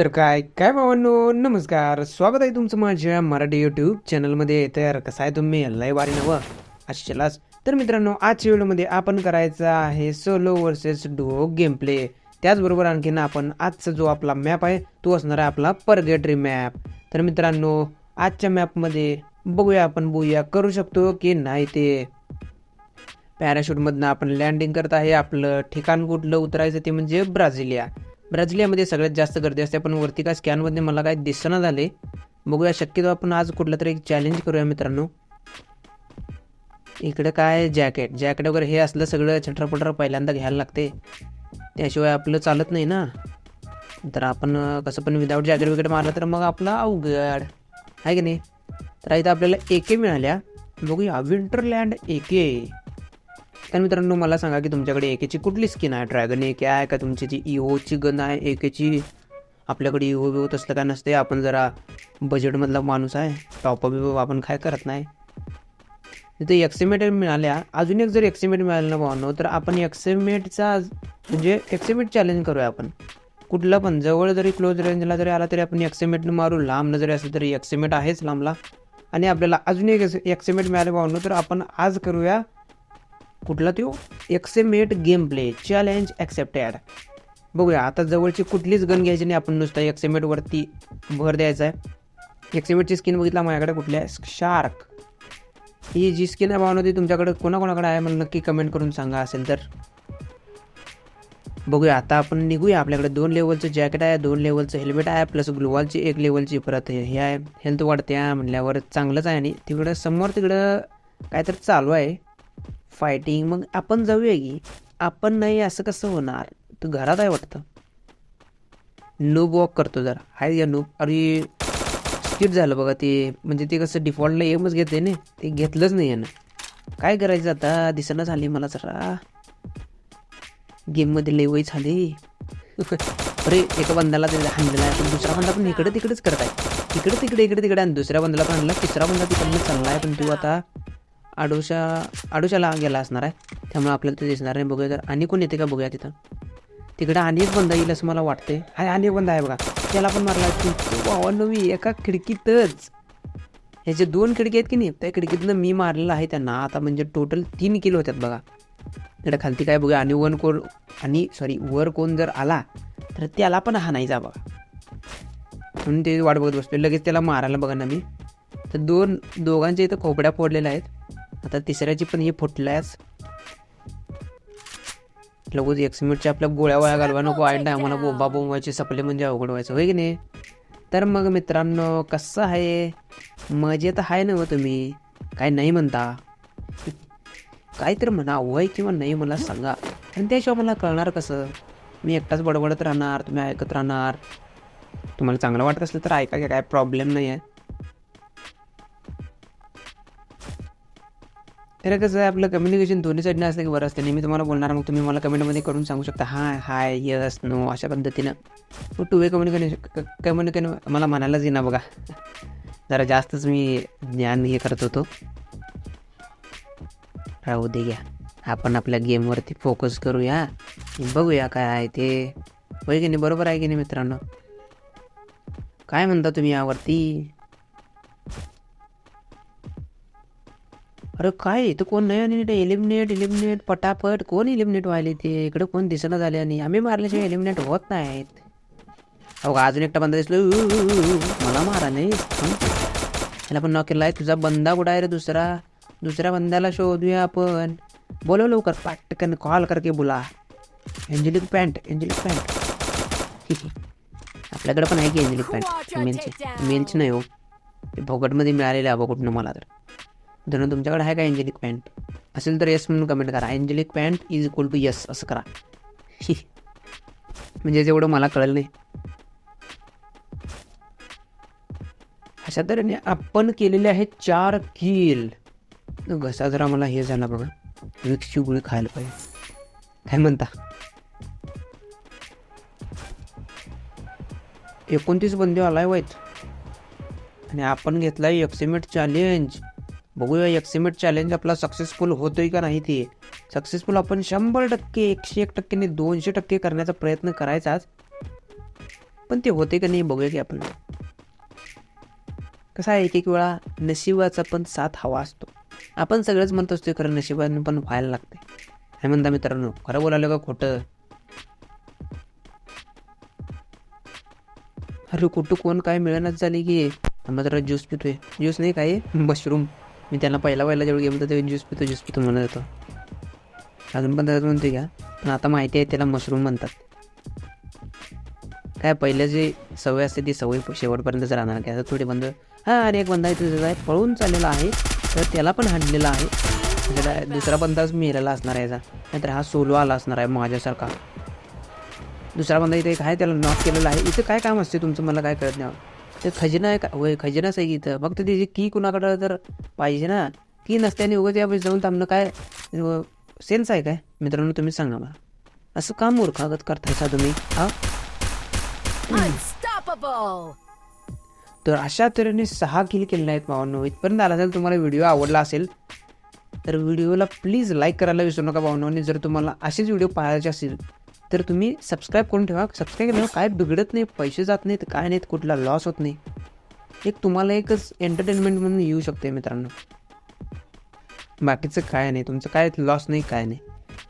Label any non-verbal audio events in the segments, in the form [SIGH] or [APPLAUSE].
तर काय काय भावांनो नमस्कार. स्वागत आहे तुमचं माझ्या मराठी यूट्यूब चॅनलमध्ये तर कसं आहे तुम्ही? लय वारी नवं. अशालाच तर मित्रांनो आजच्या व्हिडिओमध्ये आपण करायचा आहे solo versus duo game play त्याचबरोबर आणखीन आपण आजचा जो आपला मॅप आहे तो असणार आहे आपला परगेटरी मॅप तर मित्रांनो आजच्या मॅपमध्ये बघूया आपण बोया करू शकतो की नाही ते. पॅराशूटमधनं आपण लँडिंग करत आहे. आपलं ठिकाण कुठलं उतरायचं ते म्हणजे ब्राझिलिया. ब्राझिलियामध्ये सगळ्यात जास्त गर्दी असते. पण वरती काय स्कॅनमध्ये मला काय दिसणं झाले. बघूया शक्यतो आपण आज कुठलं तरी एक चॅलेंज करूया मित्रांनो. इकडं काय जॅकेट जॅकेट वगैरे हे असलं सगळं छटरपटर पहिल्यांदा घ्यायला लागते. त्याशिवाय आपलं चालत नाही ना. तर आपण कसं पण विदाऊट जॅकेट वगैरे मारलं तर मग आपला अवघड. आहे की नाही? तर इथं आपल्याला एके मिळाल्या. बघूया. विंटरलँड एके तर मित्रांनो मला सांगा की तुमच्याकडे एकेची कुठली स्किन आहे? ड्रॅगन एके आहे का तुमची जी इओची गन आहे? एकेची आपल्याकडे इओ बिओ तसलं काय नसते आपण जरा बजेटमधला माणूस आहे. टॉपअप बिओ आपण काय करत नाही. तिथे एक्सिमेट मिळाल्या. अजून एक जर एक्सिमेट मिळालं ना तर आपण एक्सिमेटचा म्हणजे एक्सिमेट चॅलेंज करूया आपण. कुठला पण जवळ जरी क्लोज रेंजला जरी आला तरी आपण एक्सिमेटनं मारू. लांब जरी असेल तरी एक्सिमेट आहेच लांबला. आणि आपल्याला अजून एक एक्सिमेट मिळाले भावनो तर आपण आज करूया कुठला तो एक्सेमेट गेम प्ले चॅलेंज ॲक्सेप्टेड बघूया आता जवळची कुठलीच गन घ्यायची नाही आपण नुसतं एक्सेमेटवरती भर द्यायचा आहे. एक्सेमेटची स्किन बघितला माझ्याकडे कुठली आहे? शार्क ही जी स्किन आहे भावना ती तुमच्याकडे कोणाकोणाकडे आहे? मला नक्की कमेंट करून सांगा असेल तर. बघूया आता आपण निघूया. आपल्याकडे दोन लेवलचं जॅकेट आहे दोन लेवलचं हेल्मेट आहे प्लस ग्लोवालची एक लेवलची परत हे आहे. हेल्थ वाढते आहे म्हणल्यावर चांगलंच आहे. आणि तिकडं समोर तिकडं काहीतरी चालू आहे. फायटिंग मग आपण जाऊया की. आपण नाही असं कसं होणार? तू घरात आहे वाटतं? नूब वॉक करतो जरा. हाय या नूब अरे स्किप झालं बघा ते. म्हणजे ते कसं डिफॉल्टला एमच घेते ना ते घेतलंच नाही यानं. काय करायचं आता? दिसणं झाली मला जरा. गेममध्ये लेवई झाली. [LAUGHS] अरे एका बंदाला ते हाणलेला आहे. पण दुसरा बंदा पण इकडे तिकडेच करत आहे. इकडे तिकडे इकडे तिकडे आणि दुसऱ्या बंदाला पण आणला तिसरा बंदा तिकडनं चालला आहे पण तू आता आडोशा आडोशाला गेला असणार आहे. त्यामुळे आपल्याला ते दिसणार नाही. बघूया तर आणि कोण येते का बघूया तिथं. तिकडे आणि एक बंदा येईल असं मला वाटते हा आणि एक बंदा आहे बघा. त्याला पण मारला वावा मी एका खिडकीतच. ह्याचे दोन खिडकी आहेत की नाही त्या खिडकीतनं मी मारलेलं आहे त्यांना. आता म्हणजे टोटल तीन किलो होत्यात बघा. तिकडे खालती काय बघूया. आणि वन कोण आणि सॉरी वर कोण जर आला तर त्याला पण हा नाही जा बघा. म्हणून ते वाट बघत बसतो लगेच त्याला मारायला बघा ना मी. तर दोन दोघांच्या इथं खोपड्या फोडलेल्या आहेत. आता तिसऱ्याची पण हे फुटल्यास. लगोच एक मिनिटच्या आपल्या गोळ्या वळ्या घालवा नको आयन आम्हाला बोंबा बोंबायची सपले म्हणजे अवघड व्हायचं होय की नाही? तर मग मित्रांनो कसं आहे? मजेत आहे ना तुम्ही? काय नाही म्हणता? काय तर म्हणा वय किंवा नाही मला सांगा. आणि त्याशिवाय मला कळणार कसं? मी एकटाच बडबडत राहणार तुम्ही ऐकत राहणार. तुम्हाला चांगलं वाटत असलं तर ऐका की काय प्रॉब्लेम नाही आहे तर कसं आहे आपलं कम्युनिकेशन दोन्ही साईडनं असलं की बरं असतं. नेहमी तुम्हाला बोलणार मग तुम्ही मला कमेंटमध्ये करून सांगू शकता. हाय हाय यस नो अशा पद्धतीनं. मग टू वे कम्युनिकेशन कम्युनिकेशन मला म्हणायलाच येईना बघा. जरा जास्तच मी ज्ञान हे करत होतो. राहू दे घ्या. आपण आपल्या गेमवरती फोकस करूया. बघूया काय आहे ते. होय की नाही? बरोबर आहे की नाही मित्रांनो? काय म्हणता तुम्ही यावरती? अरे काय इथं कोण नाही आणि एलिमिनेट एलिमिनेट पटापट. कोण एलिमिनेट व्हायले ते इकडं कोण दिसणं झाले आणि आम्ही मारल्याशिवाय एलिमिनेट होत नाहीत. अहो का अजून एकटा बंदा दिसलो. मला मारा नाही. त्याला पण नॉक केला आहे. तुझा बंदा कुठं आहे रे दुसरा? दुसऱ्या बंद्याला शोधूया आपण. बोलव लवकर. पटकन कॉल करके बोला. एंजेलिक पॅन्ट एंजेलिक पॅन्ट आपल्याकडे पण आहे की एंजेलिक पॅन्ट मेनची मेनची नाही हो. भोगटमध्ये मिळालेले आहे कुठनं मला तर. धनु तुमच्याकडे आहे का एंजेलिक पॅन्ट असेल तर येस म्हणून कमेंट करा. Angelic pant is equal to yes असं करा. म्हणजे जेवढं मला कळलं नाही. अशा तऱ्हेने आपण केलेले आहेत चार किल घसा जरा मला हे झाला बघा. विक्सची गुळी खायला पाहिजे. काय म्हणता? एकोणतीस बंदी आलाय वाईट आणि आपण घेतलाय एक्सिमेट चॅलेंज बघूया एक्सिमेट चॅलेंज आपला सक्सेसफुल होतोय का नाही ते. सक्सेसफुल आपण शंभर टक्के एकशे एक टक्के दोनशे टक्के करण्याचा प्रयत्न करायचाच. पण ते होते का नाही बघूया की आपण. कसं आहे एक एक वेळा नशिबाचा पण साथ हवा असतो. आपण सगळंच म्हणत असतो खरं नशिबाने पण व्हायला लागते हे म्हणता मित्रांनो खरं बोलायला का खोटं? अरे कुठं कोण काय मिळेनाच झाली की? मग जरा ज्यूस पितोय. ज्यूस नाही काय? [LAUGHS] मशरूम मी त्यांना पहिला पहिला जेवढं गेम होता ते ज्यूस पितो ज्यूस पितो म्हणत होतो. अजून पण त्याच्यात म्हणतोय का पण आता माहिती आहे त्याला मशरूम म्हणतात. काय पहिलं जे सवय असते ती सवय शेवटपर्यंतच राहणार. काय आता थोडे बंद हां अरे एक बंदा इथे आहे पळून चाललेला आहे तर त्याला पण हाणलेला आहे. त्याला दुसरा बंदाच मेलेला असणार आहे याचा. नाहीतर हा सोलो आला असणार आहे माझ्यासारखा. दुसरा बंदा इथे एक आहे त्याला नॉक केलेला आहे. इथं काय काम असते तुमचं? मला काय कळत नाही. ते खजिना आहे का? होय खजिनाच आहे की इथं. फक्त त्याची की कुणाकडं तर पाहिजे ना. की नसते आणि उगाच यावेळेस जाऊन थांबणं काय सेन्स आहे काय? मित्रांनो तुम्ही सांगा मला. असं का मूर्खागत करतायसा तुम्ही? हा! तर अशा तऱ्हेने सहा किल केलेले आहेत भावांनो. इथपर्यंत आला असेल तुम्हाला व्हिडिओ आवडला असेल तर व्हिडिओला प्लीज लाईक करायला विसरू नका भावांनो. आणि जर तुम्हाला असेच व्हिडिओ पाहायचे असतील तर तुम्ही सबस्क्राईब करून ठेवा. सबस्क्राईब केल्यावर काय बिघडत नाही पैसे जात नाहीत काय नाहीत कुठला लॉस होत नाही. एक तुम्हाला एकच एंटरटेनमेंट म्हणून येऊ शकते मित्रांनो. बाकीचं काय नाही तुमचं काय लॉस नाही काय नाही.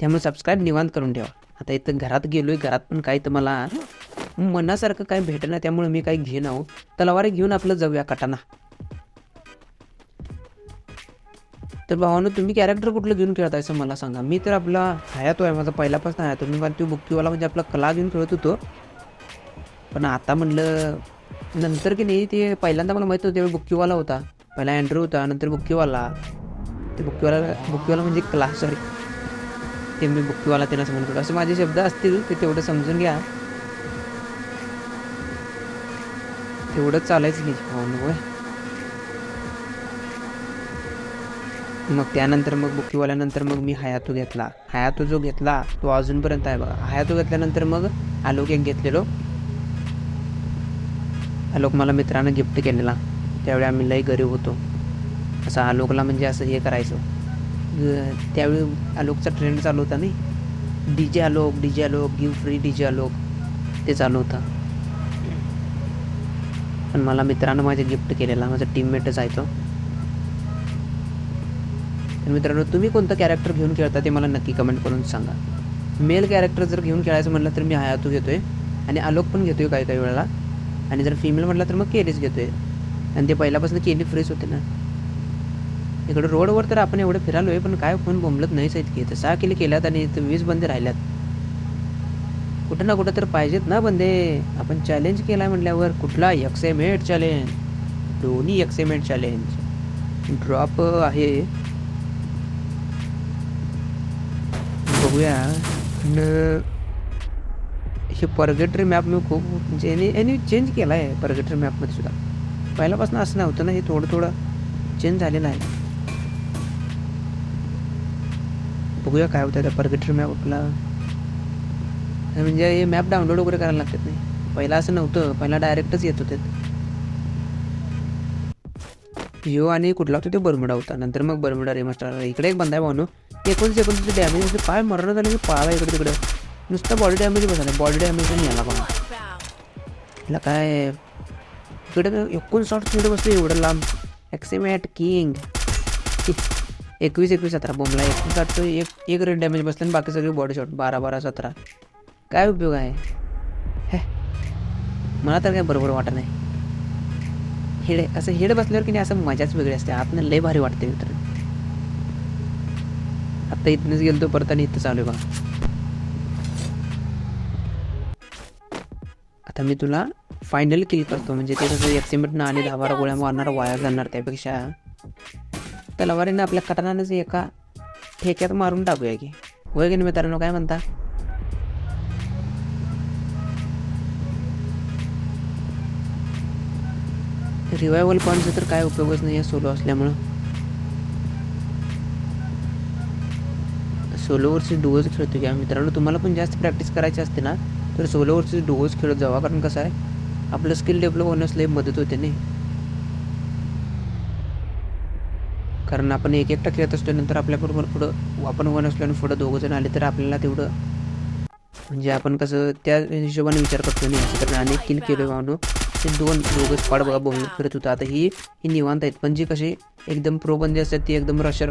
त्यामुळे सबस्क्राईब निवांत करून ठेवा. आता इथं घरात गेलो आहे घरात पण काही तर मला मनासारखं काय भेटेना त्यामुळे मी काही घेईन आहो. तलवारी घेऊन आपलं जाऊया कटाना. तर भावानं तुम्ही कॅरेक्टर कुठलं घेऊन खेळतायचं मला सांगा. मी तर आपला हयातो आहे माझा पहिल्यापासून हयातो मी मला तो बुक्कीवाला म्हणजे आपला कला घेऊन खेळत होतो. पण आता म्हणलं नंतर की नाही ते पहिल्यांदा मला माहीत होतं त्यावेळी बुक्कीवाला होता. पहिला अँड्रू होता नंतर बुक्कीवाला. ते बुक्कीवाला बुक्कीवाला म्हणजे क्लास सॉरी ते मी बुक्कीवाला त्यांना समजून करतो असं माझे शब्द असतील ते तेवढं समजून घ्या. तेवढं चालायचं की भावानं मग त्यानंतर मग बुकीवाल्यानंतर मग मी हयातू घेतला. हयातू जो घेतला तो अजूनपर्यंत आहे बघा. हयातो घेतल्यानंतर मग आलोक एक घेतलेलो. आलोक मला मित्रानं गिफ्ट केलेला. त्यावेळी आम्ही लई गरीब होतो. असं आलोकला म्हणजे असं हे करायचो. त्यावेळी आलोकचा ट्रेंड चालू होता नाही. D J Alok D J Alok give free D J Alok ते चालू होतं. पण मला मित्रानं माझे गिफ्ट केलेला. माझा टीममेटच आहे तो. तर मित्रांनो तुम्ही कोणतं कॅरेक्टर घेऊन खेळता ते मला नक्की कमेंट करून सांगा. मेल कॅरेक्टर जर घेऊन खेळायचं म्हटलं तर मी हयातू घेतो आहे आणि आलोक पण घेतो आहे काही काही वेळेला. आणि जर फिमेल म्हटलं तर मग केलीच आहे आणि ते पहिल्यापासून केली फ्रेश होते ना. इकडं रोडवर तर आपण एवढं फिरालो आहे पण काय फोन बोंबलत नाहीच आहेत की. तर सहा किली केल्यात आणि इथं वीस बंदे राहिल्यात. कुठं ना कुठं तर पाहिजेत ना बंदे. आपण चॅलेंज केला म्हटल्यावर कुठला एक्सेमेट चॅलेंज दोन्ही एक्सेमेट चॅलेंज ड्रॉप आहे. बघूया. आणि हे परगेटरी मॅप मी खूप म्हणजे याने यांनी चेंज केला आहे परगेटरी मॅपमध्ये सुद्धा. पहिल्यापासून असं नव्हतं ना हे थोडं थोडं चेंज झालेलं आहे. बघूया काय होतं त्या परगेटरी मॅपला म्हणजे हे मॅप डाउनलोड वगैरे करायला लागतात नाही. पहिला असं नव्हतं पहिला डायरेक्टच येत होते. जिओ आणि कुठला होता ते बरमुडा होता. नंतर मग बरमुडा रेमास्टर इकडे एक बंदा आहे भावनो एकोणीस एकोणतीस डॅमेज म्हणजे पाय मरण झालं की पाळा इकडे तिकडे. नुसतं बॉडी डॅमेज बसायला बॉडी डॅमेज नाही आला बघा तिला काय? इकडे एकोणसाठ तिकडे बसले एवढं लांब. ॲक्सिमॅट किंग एकवीस एकवीस सतरा. बोमला एकोणसाठ तो एक एक रेड डॅमेज बसला आणि बाकी सगळी बॉडी शॉट बारा बारा सतरा. काय उपयोग आहे? हे. मला तर काय बरोबर वाटत नाही. हेड असं हेड बसल्यावर की नाही असं मजाच वेगळी असते. आतनं लय भारी वाटते मित्र आता इथनंच गेलो तो परत आणि इथं चालू आहे बघा. आता मी तुला फायनल किल करतो म्हणजे ते कसं एक्सिमेंटनं आणि दहा बारा गोळ्या मारणार वाया जाणार त्यापेक्षा. तलवारीनं आपल्या कटानानंच एका ठेक्यात मारून टाकूया की. होय की नाही मित्रांनो काय म्हणता? रिवायवल पॉईंटचा तर काय उपयोगच नाही आहे सोलो असल्यामुळं. सोलो वर्सेस डुओज खेळतो या मित्रांनो तुम्हाला पण जास्त प्रॅक्टिस करायची असते ना तर सोलो वर्सेस डुओज खेळत जावा. कारण कसं आहे आपलं स्किल डेव्हलप होण्यास लई मदत होते नाही कारण आपण एक एकटा खेळत असतो नंतर आपल्याबरोबर पुढं आपण वन असलो आणि पुढं दोघं जण आले तर आपल्याला तेवढं म्हणजे आपण कसं त्या हिशोबाने विचार करतो नाही असं अनेक किल केलं भावनो ते दोन दोघं स्क्वॉड बघा बोलून फिरत होतं. आता ही ही निवांत आहेत. पण जी कशी एकदम प्रो बंदी असतात ती एकदम रशर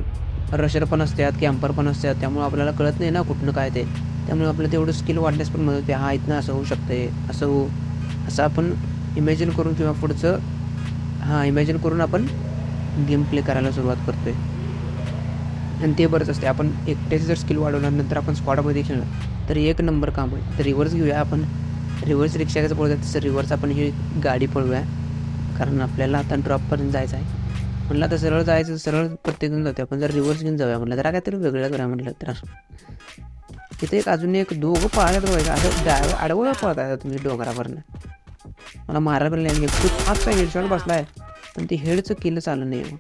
रशर पण असतात कॅम्पर पण असतात त्यामुळे आपल्याला कळत नाही ना कुठनं काय ते. त्यामुळे आपलं तेवढं स्किल वाढण्यास पण मदत होते. हा इथनं असं होऊ शकते असं हो असं आपण इमॅजिन करून किंवा पुढचं हां इमॅजिन करून आपण गेम प्ले करायला सुरुवात करतोय. आणि ते बरंच असते. आपण एकट्याचे जर स्किल वाढवलं नंतर आपण स्क्वॉडमध्ये खेळणार तर एक नंबर काम आहे तर रिव्हर्स घेऊया आपण. रिव्हर्स रिक्षा कसं पळूया तसं रिव्हर्स आपण ही गाडी पळूया कारण आपल्याला आता ड्रॉपपर्यंत जायचं आहे. म्हणलं आता सरळ जायचं सरळ प्रत्येकजण जाते आपण जर रिव्हर्स घेऊन जाऊया म्हटलं तर काहीतरी वेगळं करा म्हटलं तर. तिथे एक अजून एक दोघं पळायला बघायचं असं डाव आडवं पळत आहे तुम्ही डोंगरावरनं. मला मारायला पण नाही खूप फास्ट हेडशॉट बसला आहे पण ते हेडचं केलं चाललं नाही.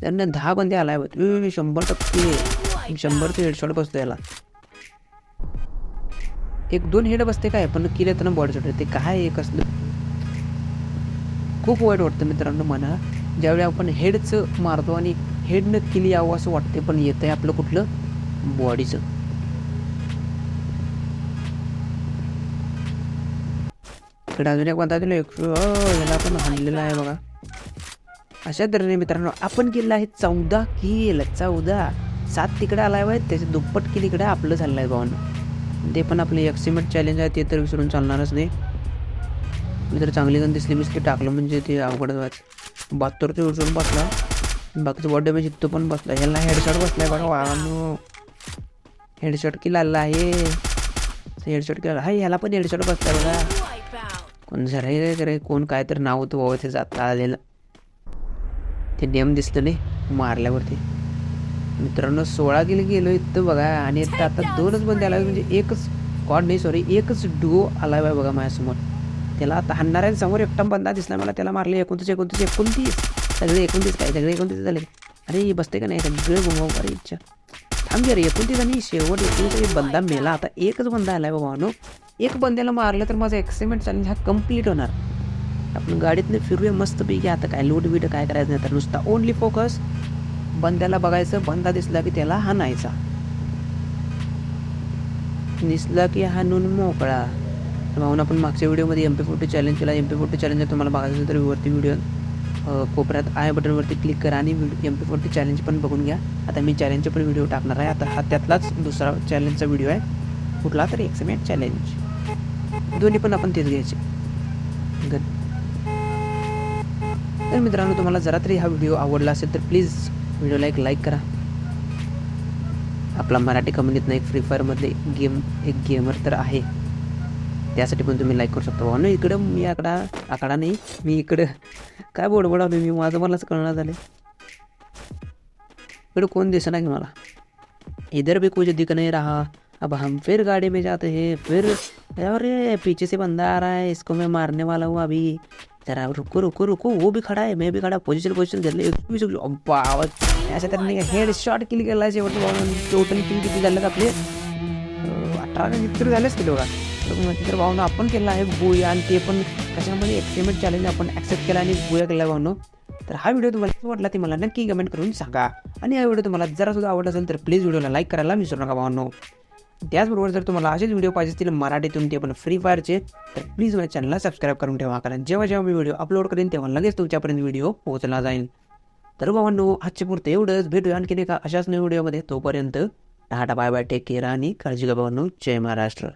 त्यांना दहा बंदे आलाय बघ. शंभर टक्के. शंभरचं हेडशॉट बसतो याला. एक दोन हेड बसते काय? पण किल येताना बॉडी शॉट ते काय एक असलं खूप वाईट वाटतं मित्रांनो मला. ज्यावेळी आपण हेडचं मारतो आणि हेडनं किल यावं असं वाटते पण येतं आहे आपलं कुठलं? बॉडीचं. इकडे अजून एक म्हणता दिला एक याला पण हाणलेला आहे बघा. अशा तऱ्हेने मित्रांनो आपण केलेला आहे चौदा किल चौदा. सात तिकडे आला आहे त्याचे दुप्पट किल इकडे आपलं झालं आहे भावानं. ते पण आपले एक्सिमेट चॅलेंज आहे ते तर विसरून चालणारच नाही. मी तर चांगली गण दिसली मिसकी टाकलं म्हणजे ते अवघड बहात्तर ते उचलून बसला. बाकीचं बड्डे डॅमेज इथं पण बसला. ह्याला हेडशॉट बसलाय बघा वाळानो. हेडशॉट किल आला आहे. हेडशॉट केला हा ह्याला पण हेडशॉट बसला बघा. कोण जरा रे कोण काय तर नाव होतं बाबा ते जाता आलेलं. ते नेम दिसलं नाही मारल्यावरती. मित्रांनो सोळा गेले गेलो इथं बघा आणि आता आता दोनच बंदी आला म्हणजे एकच कॉड नाही सॉरी एकच डुओ आला आहे बघा माझ्यासमोर. त्याला आता हाणणार समोर एकटा बंदा दिसला मला त्याला मारले एकोणतीस एकोणतीस एकोणतीस. सगळे एकोणतीस काय सगळे एकोणतीस झाले. अरे बसते का नाही? सगळे गुमाव अरे इच्छा. थांब अरे रे एकोणतीस आणि शेवट एकोणतीस बंदा मेला. आता एकच बंदा आलाय बाबा नो. एक बंद्याला मारलं तर माझा एक्सपेरिमेंट चालेल हा कंप्लीट होणार. आपण गाडीतनं फिरूया मस्तपैकी. आता काय लोट बीट काय करायचं नाही तर नुसता ओनली फोकस बंद्याला बघायचं बंदा दिसला की त्याला हाणायचा. दिसला की हाणून मोकळा. तर भाऊन आपण मागच्या व्हिडिओमध्ये एम पी फोर्टी चॅलेंज केला. एम पी फोर्टी चॅलेंज जर तुम्हाला बघायचं असेल तर वरती व्हिडिओ कोपऱ्यात आय बटनवरती क्लिक करा आणि एम पी फोर्टी चॅलेंज पण बघून घ्या. आता मी चॅलेंजचा पण व्हिडिओ टाकणार आहे. आता हा त्यातलाच दुसरा चॅलेंजचा व्हिडिओ आहे. कुठला तर एक्समेट चॅलेंज दोन्ही पण आपण तेच घ्यायचे. तर मित्रांनो तुम्हाला जरा तरी हा व्हिडिओ आवडला असेल तर प्लीज व्हिडिओला एक लाईक करा. आपला मराठी कम्युनिटीतनं एक फ्री फायरमधले गेम एक गेमर तर आहे. त्यासाठी पण तुम्ही लाईक करू शकता भाऊ. इकडं मी आकडा आकडा नाही, मी इकडं. काय बोडबोडावलं मी माझं मलाच कळणार झाले इकडं कोण दिसना की मला? इधर भी कुछ दिख नहीं रहा. अब हम फिर गाड़ी में जाते हैं, फिर. अरे, पीछे से बंदा आ रहा है, इसको मैं मारने वाला हूँ अभी. जरा रुको रुको रुको, वो भी खड़ा है, मैं भी खड़ा घेतले अब्बा आवाज़ अशा तऱ्हेने हेड शॉट किल केला आहे शेवटचं टोटल किल किती झालं आपले अठरा किती झालेच की बघा तर भावना आपण केला आहे. बुया आणि ते पण कशामध्ये एक्सपेरिमेंट चॅलेंज आपण ॲक्सेप्ट केला आणि बुया केला भावनो. तर हा व्हिडिओ तुम्हाला वाटला ते मला नक्की कमेंट करून सांगा. आणि हा व्हिडिओ तुम्हाला जरा सुद्धा आवडला असेल तर प्लीज व्हिडिओला लाईक करायला विसरू नका भावनो. त्याचबरोबर जर तुम्हाला असेच व्हिडिओ पाहिजे असतील मराठीतून ते पण फ्री फायरचे तर प्लीज माझ्या चॅनलला सबस्क्राईब करून ठेवा. कारण जेव्हा जेव्हा मी व्हिडिओ अपलोड करेन तेव्हा लगेच तुमच्यापर्यंत व्हिडिओ पोहोचला जाईल. तर भावांनो आजचे पुरते एवढंच. भेटूया आणखीन एका अशाच नवीन व्हिडिओमध्ये तोपर्यंत tata bye bye take care आणि काळजी घ्या भावांनो. जय महाराष्ट्र.